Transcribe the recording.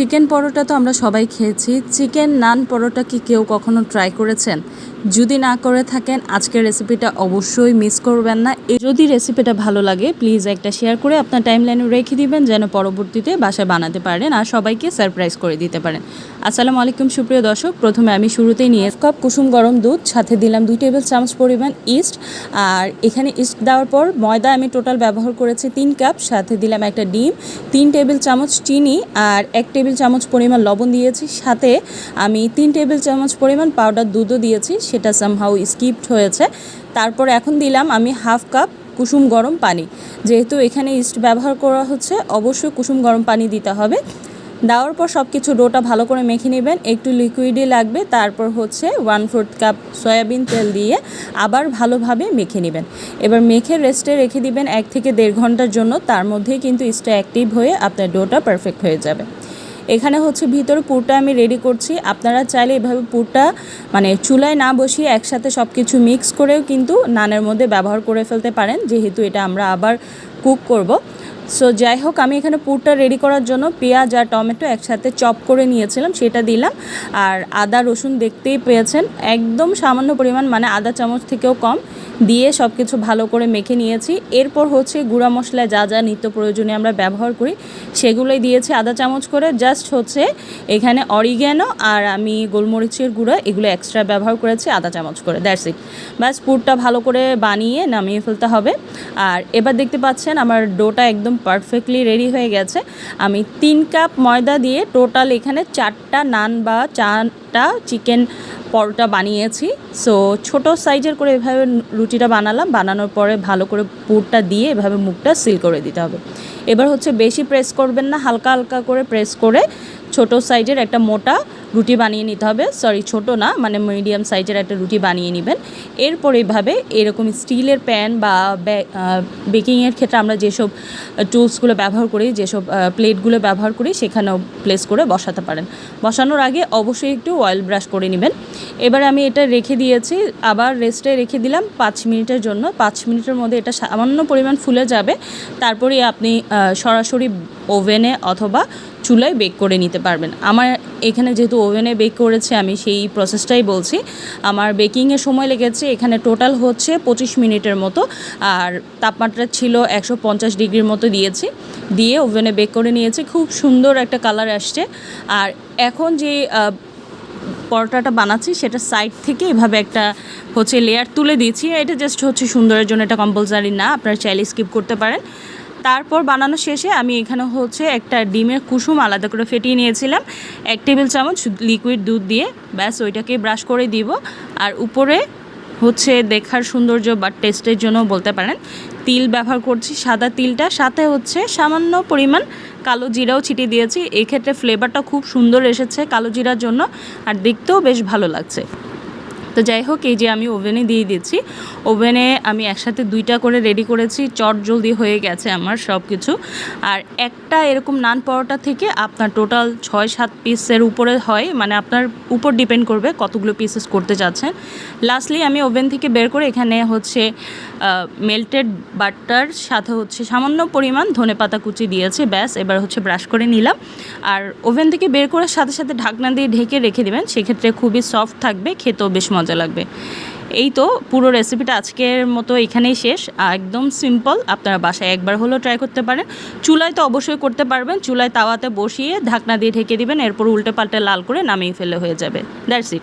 Chicken পরোটা তো আমরা সবাই খেয়েছি। চিকেন নান পরোটা কি কেউ কখনো ট্রাই করেছেন? যদি না করে থাকেন, আজকের রেসিপিটা অবশ্যই মিস করবেন না। যদি রেসিপিটা ভালো লাগে প্লিজ একটা শেয়ার করে আপনার টাইম লাইনে রেখে দিবেন, যেন পরবর্তীতে বাসায় বানাতে পারেন আর সবাইকে সারপ্রাইজ করে দিতে পারেন। আসসালামু আলাইকুম, সুপ্রিয় দর্শক। প্রথমে আমি শুরুতেই নিয়ে কাপ কুসুম গরম দুধ, সাথে দিলাম দুই টেবিল চামচ পরিমাণ ইস্ট আর এখানে ইস্ট দেওয়ার পর ময়দা আমি টোটাল ব্যবহার করেছি তিন কাপ সাথে দিলাম একটা ডিম, তিন টেবিল চামচ চিনি আর এক টেবিল চামচ পরিমাণ লবণ দিয়েছি। সাথে আমি তিন টেবিল চামচ পরিমাণ পাউডার দুধও দিয়েছি। সেটা সামহাউ স্কিপড হয়েছে। তারপর এখন দিলাম আমি হাফ কাপ কুসুম গরম পানি। যেহেতু এখানে ইস্ট ব্যবহার করা হচ্ছে, অবশ্যই কুসুম গরম পানি দিতে হবে। দেওয়ার পর সব কিছু ডোটা ভালো করে মেখে নেবেন। একটু লিকুইডই লাগবে, তারপর হচ্ছে ওয়ান ফোর্থ কাপ সয়াবিন তেল দিয়ে আবার ভালোভাবে মেখে নেবেন। এবার মেখে রেস্টে রেখে দিবেন এক থেকে দেড় ঘণ্টার জন্য। তার মধ্যেই কিন্তু ইস্টটা অ্যাক্টিভ হয়ে আপনার ডোটা পারফেক্ট হয়ে যাবে। এখানে হচ্ছে ভিতর পুরটা আমি রেডি করছি। আপনারা চাইলে এভাবে পুরটা মানে চুলায় না বসিয়ে একসাথে সব কিছু মিক্স করেও কিন্তু নানের মধ্যে ব্যবহার করে ফেলতে পারেন। যেহেতু এটা আমরা আবার কুক করব। সো যাই হোক আমি এখানে পুরটা রেডি করার জন্য পেঁয়াজ আর টমেটো একসাথে চপ করে নিয়েছিলাম, সেটা দিলাম। আর আদা, রসুন দেখতেই পেয়েছেন, একদম সামান্য পরিমাণ মানে আদা চামচ থেকেও কম। দিয়ে সব কিছু ভালো করে মেখে নিয়েছি। এরপর হচ্ছে গুঁড়া মশলা যা যা নিত্য প্রয়োজনে আমরা ব্যবহার করি, সেগুলোই দিয়েছি আদা চামচ করে। জাস্ট হচ্ছে এখানে অরিগ্যানো আর আমি গোলমরিচের গুঁড়ো, এগুলো এক্সট্রা ব্যবহার করেছি আদা চামচ করে দ্যাটস ইট ব্যাস, পুরটা ভালো করে বানিয়ে নামিয়ে ফেলতে হবে। আর এবার দেখতে পাচ্ছেন আমার ডোটা একদম পারফেক্টলি রেডি হয়ে গেছে। আমি তিন কাপ ময়দা দিয়ে টোটাল এখানে চারটা নান বা চারটা চিকেন পরোটা বানিয়েছি। সো ছোট সাইজের করে এভাবে রুটিটা বানালাম। বানানোর পরে ভালো করে পুরটা দিয়ে এভাবে মুখটা সিল করে দিতে হবে। এবার হচ্ছে বেশি প্রেস করবেন না, হালকা হালকা করে প্রেস করে ছোট সাইজের একটা মোটা রুটি বানিয়ে নিতে হবে। সরি ছোট না মানে মিডিয়াম সাইজের একটা রুটি বানিয়ে নেবেন। এরপর এইভাবে এরকম স্টিলের প্যান বা বেকিংয়ের ক্ষেত্রে আমরা যেসব টুলসগুলো ব্যবহার করি, যেসব প্লেটগুলো ব্যবহার করি, সেখানেও প্লেস করে বসাতে পারেন। বসানোর আগে অবশ্যই একটু অয়েল ব্রাশ করে নেবেন। এবার আমি এটা রেখে দিয়েছি। আবার রেস্টে রেখে দিলাম পাঁচ মিনিটের জন্য। পাঁচ মিনিটের মধ্যে এটা সামান্য পরিমাণ ফুলে যাবে। তারপরে আপনি সরাসরি ওভেনে অথবা চুলায় বেক করে নিতে পারবেন। আমার এখানে যেহেতু ওভেনে বেক করেছে, আমি সেই প্রসেসটাই বলছি। আমার বেকিংয়ের সময় লেগেছে, এখানে টোটাল হচ্ছে পঁচিশ মিনিটের মতো। আর তাপমাত্রা ছিল একশো পঞ্চাশ ডিগ্রির মতো দিয়েছি। দিয়ে ওভেনে বেক করে নিয়েছি। খুব সুন্দর একটা কালার আসছে। আর এখন যে পরোটাটা বানাচ্ছি, সেটা সাইড থেকে এভাবে একটা হচ্ছে লেয়ার তুলে দিয়েছি। এটা জাস্ট হচ্ছে সুন্দরের জন্য, এটা কম্পালসারি না। আপনারা চাইলে স্কিপ করতে পারেন। তারপর বানানো শেষে আমি এখানে হচ্ছে একটা ডিমের কুসুম আলাদা করে ফেটিয়ে নিয়েছিলাম। এক টেবিল চামচ লিকুইড দুধ দিয়ে ব্যাস ওইটাকে ব্রাশ করে দিব। আর উপরে হচ্ছে দেখার সৌন্দর্য বা টেস্টের জন্য বলতে পারেন, তিল ব্যবহার করছি সাদা তিলটা। সাথে হচ্ছে সামান্য পরিমাণ কালো জিরাও ছিটিয়ে দিয়েছি। এক্ষেত্রে ফ্লেভারটা খুব সুন্দর এসেছে কালো জিরার জন্য, আর দেখতেও বেশ ভালো লাগছে। তো যাই হোক, এই যে আমি ওভেনে দিয়ে দিচ্ছি। ওভেনে আমি একসাথে দুইটা করে রেডি করেছি, চট জলদি হয়ে গেছে আমার সব কিছু আর একটা এরকম নান পরোটা থেকে আপনার টোটাল ছয় সাত পিসের উপরে হয় মানে আপনার উপর ডিপেন্ড করবে কতগুলো পিসেস করতে চাচ্ছেন। লাস্টলি আমি ওভেন থেকে বের করে এখানে হচ্ছে মেল্টেড বাটার সাথে হচ্ছে সামান্য পরিমাণ ধনে পাতা কুচি দিয়েছি, ব্যাস, এবার হচ্ছে ব্রাশ করে নিলাম। আর ওভেন থেকে বের করে সাথে সাথে ঢাকনা দিয়ে ঢেকে রেখে দেবেন, সেক্ষেত্রে খুবই সফট থাকবে, খেতেও বেশ মজা লাগবে। এই তো পুরো রেসিপিটা আজকের মতো এখানেই শেষ। একদম সিম্পল আপনারা বাসায় একবার হলেও ট্রাই করতে পারেন। চুলায় তো অবশ্যই করতে পারবেন। চুলায় তাওয়াতে বসিয়ে ঢাকনা দিয়ে ঢেকে দিবেন, এরপর উল্টে পাল্টে লাল করে নামিয়ে ফেলে হয়ে যাবে। That's it